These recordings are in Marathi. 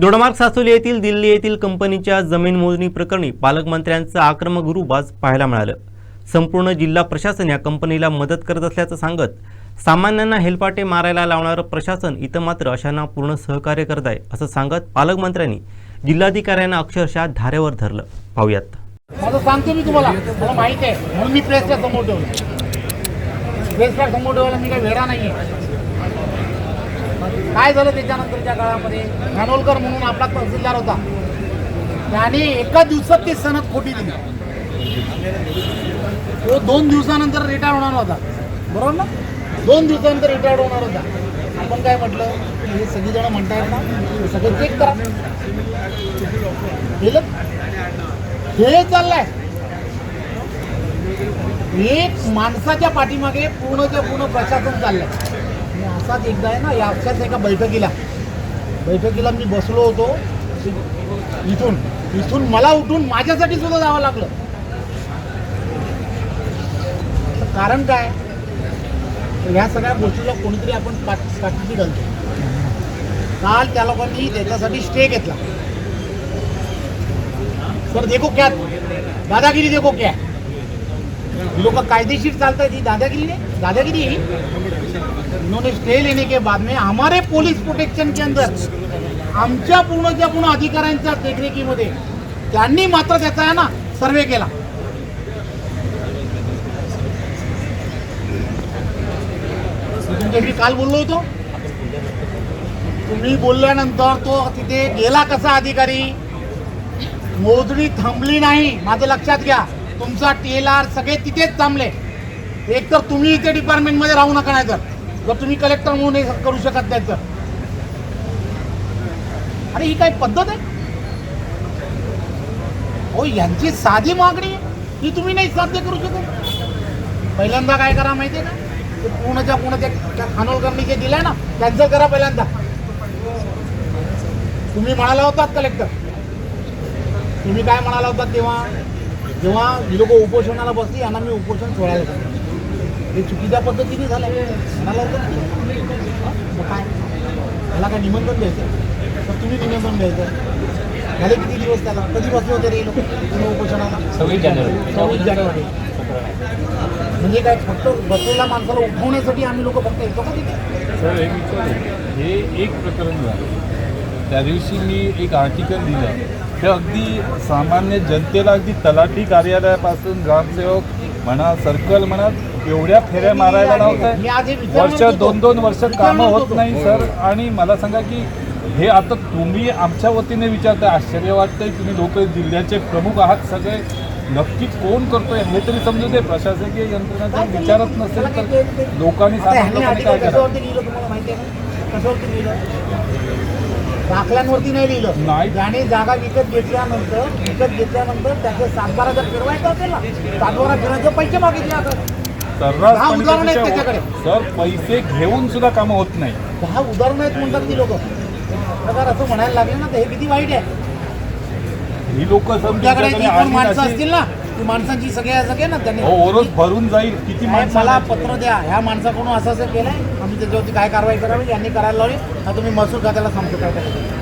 दोडमार्ग सासोली येथील दिल्ली येथील कंपनीच्या जमीन मोजणी प्रकरणी पालकमंत्र्यांचं आक्रमक रुबाज पाहायला मिळालं. संपूर्ण जिल्हा प्रशासन या कंपनीला मदत करत असल्याचं सांगत सामान्यांना हेलपाटे मारायला लावणारं प्रशासन इथं मात्र अशांना पूर्ण सहकार्य करत आहे असं सांगत पालकमंत्र्यांनी जिल्हाधिकाऱ्यांना अक्षरशः धारेवर धरलं. पाहूयात. माझं सांगतो मी तुम्हाला? मला माहिती आहे. म्हणून मी प्रेसच्या समोर ठेवलं. प्रेसच्या समोर ठेवायला मी काही वेळा नाही काय झालं त्याच्यानंतरच्या काळामध्ये? खानोलकर म्हणून आपला तहसीलदार होता. त्याने एका दिवसात ते सनद खोटी दिली. तो दोन दिवसानंतर रिटायर होणार होता. बरोबर ना? दोन दिवसानंतर रिटायर्ड होणार होता. आपण काय म्हटलं? हे सगळीजण म्हणतायत ना? सगळं चेक करा. हे चाललंय. एक माणसाच्या पाठीमागे पूर्णच्या पूर्ण प्रशासन चाललंय. मी एकदा आहे ना या अक्षात एका बैठकीला. बैठकीला मी बसलो होतो. इथून इथून मला उठून माझ्यासाठी सुद्धा जावं लागलं. तर कारण काय? ह्या सगळ्या गोष्टीला कोणीतरी आपण पाठ- पाठीशी घालतो. काल त्या लोकांनी त्याच्यासाठी स्टे घेतला. सर देखो क्या? दादागिरी देखो क्या? लोक कायदेशीर चालता है जी दादागिरी नाही दादागिरी है? उन्होंने स्टे लेने के बाद में हमारे पोलीस प्रोटेक्शन के अंदर आमच्या पूर्णच्या पूर्ण अधिकाऱ्यांच्या देखरेखीमध्ये त्यांनी मात्र त्याचा आहे ना सर्वे केला. मी तुमच्याशी काल बोललो होतो. तुम्ही बोलल्यानंतर तो तिथे गेला कसा अधिकारी? मोजणी थांबली नाही. माझं लक्षात घ्या. तुमचा टेलर सगळे तिथेच थांबले. एक तर तुम्ही इथे डिपार्टमेंटमध्ये राहू नका नाही तर जर तुम्ही कलेक्टर म्हणून हे करू शकत नाही तर. अरे ही काय पद्धत आहे? हो यांची साधी मागणी ही तुम्ही नाही साध्य करू शकत. पहिल्यांदा काय करा माहितीये का? ते पूर्णच्या पूर्ण त्या खानोलकरनी जे दिलाय ना कॅन्सल करा पहिल्यांदा. तुम्ही म्हणाला होतात कलेक्टर तुम्ही काय म्हणाला होता तेव्हा? जेव्हा ही लोक उपोषणाला बसली यांना मी उपोषण सोडायला सांगितलं. हे चुकीच्या पद्धतीने झालं. हा? मग काय त्याला काय निमंत्रण द्यायचं तर तुम्ही निमंत्रण द्यायचं झाले किती दिवस त्याला? कधी बसले होते रे हे लोक? उपोषणाला? सव्वीस जानेवारी. सव्वीस जानेवारी. म्हणजे काय फक्त बसलेल्या माणसाला उठवण्यासाठी आम्ही लोक फक्त येतो का तिथे? सर एक विचारू हे एक प्रकरण झालं. त्या दिवशी मी एक आर्टिकल दिलं. ते अगदी सामान्य जनतेला अगदी तलाठी कार्यालयापासून ग्रामसेवक म्हणा सर्कल म्हणा एवढ्या फेऱ्या मारायला मी आज लावत विचारणार वर्ष. दोन दोन वर्ष कामं होत. नाही सर. आणि मला सांगा की हे आता तुम्ही आमच्या वतीने विचारताय आश्चर्य वाटतंय तुम्ही लोक जिल्ह्याचे प्रमुख आहात सगळे. नक्की कोण करतोय हे तरी समजू दे. प्रशासकीय यंत्रणा विचारत नसेल तर लोकांनी काय दाखल्यांवरती नाही लिहिलं. नाही. ज्याने जागा विकत घेतल्यानंतर विकत घेतल्यानंतर त्याचे सातबारा जर फिरवायचं असेल ना सातबारा फिरायचे पैसे मागितले सर्रास दहा उदाहरणं आहेत पद्धतीच्या- त्याच्याकडे. सर पैसे घेऊन सुद्धा कामं होत नाही. दहा उदाहरणं आहेत म्हणतात ती लोक. प्रकार असं म्हणायला लागले ना तर हे किती वाईट आहे? ही लोक तुमच्याकडे जी कोण माणसं असतील ना ती माणसांची सगळ्या सगळे ना त्यांनी. ओरस भरून जाईल. किती साहेब, माणसं मला? पत्र द्या. ह्या माणसाकडून असं असं केलंय. आम्ही त्याच्यावरती काय कारवाई करावी यांनी करायला लावली. आता तुम्ही महसूल खात्याला सांगतो काय करायचं?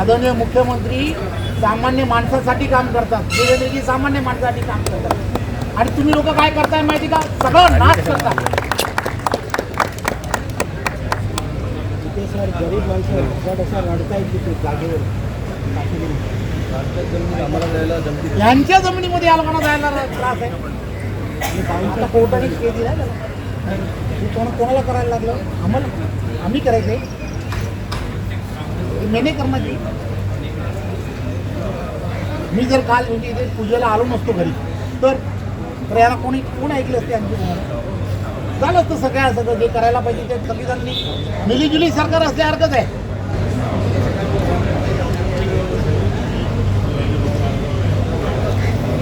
आदरणीय मुख्यमंत्री सामान्य माणसासाठी काम करतात. देवेंद्रजी सामान्य माणसासाठी काम करतात. आणि तुम्ही लोक काय करताय माहिती का? सगळं नाश करता गरीब माणसं यांच्या जमिनीमध्ये या लोकांना जायला त्रास आहे? आता कोर्टाने दिला कोणाला करायला लागलं? आम्हाला आम्ही करायचंय. मेने करण्याची मी जर काल म्हणजे इथे पूजेला आलो नसतो घरी तर तर याला कोणी कोण ऐकले असते भूमिका? झालं असतं सगळ्या सगळं जे करायला पाहिजे ते सगळीजणांनी मिलीजुली सरकार असल्यासारखंच आहे.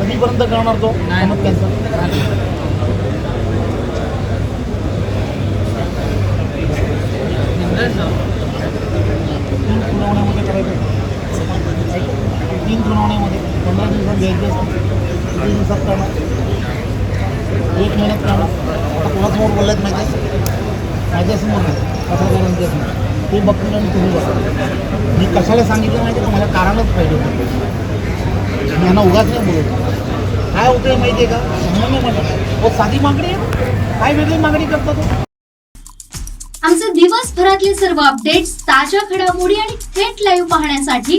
कधीपर्यंत करणार तो? मग त्यांचं. करायचं तीन सुनावण्यामध्ये पंधरा दिवसात घ्यायची असते तीन दिवसात करणार. एक महिन्यात करणार. आता कोणासमोर बोललायत माझ्या माझ्यासमोर कसा पत्रकारांना देत ते बघतील आणि तुम्ही बघा. मी कशाला सांगितलं माहिती का? मला कारणच पाहिजे होतं. मी यांना उगाच नाही बोलत. काय होतं माहिती आहे का? संबंध नाही म्हणत हो साधी मागणी आहे काय वेगळी मागणी करता तो? आमचे दिवसभरातले सर्व अपडेट्स ताज्या घडामोडी आणि थेट लाईव्ह पाहण्यासाठी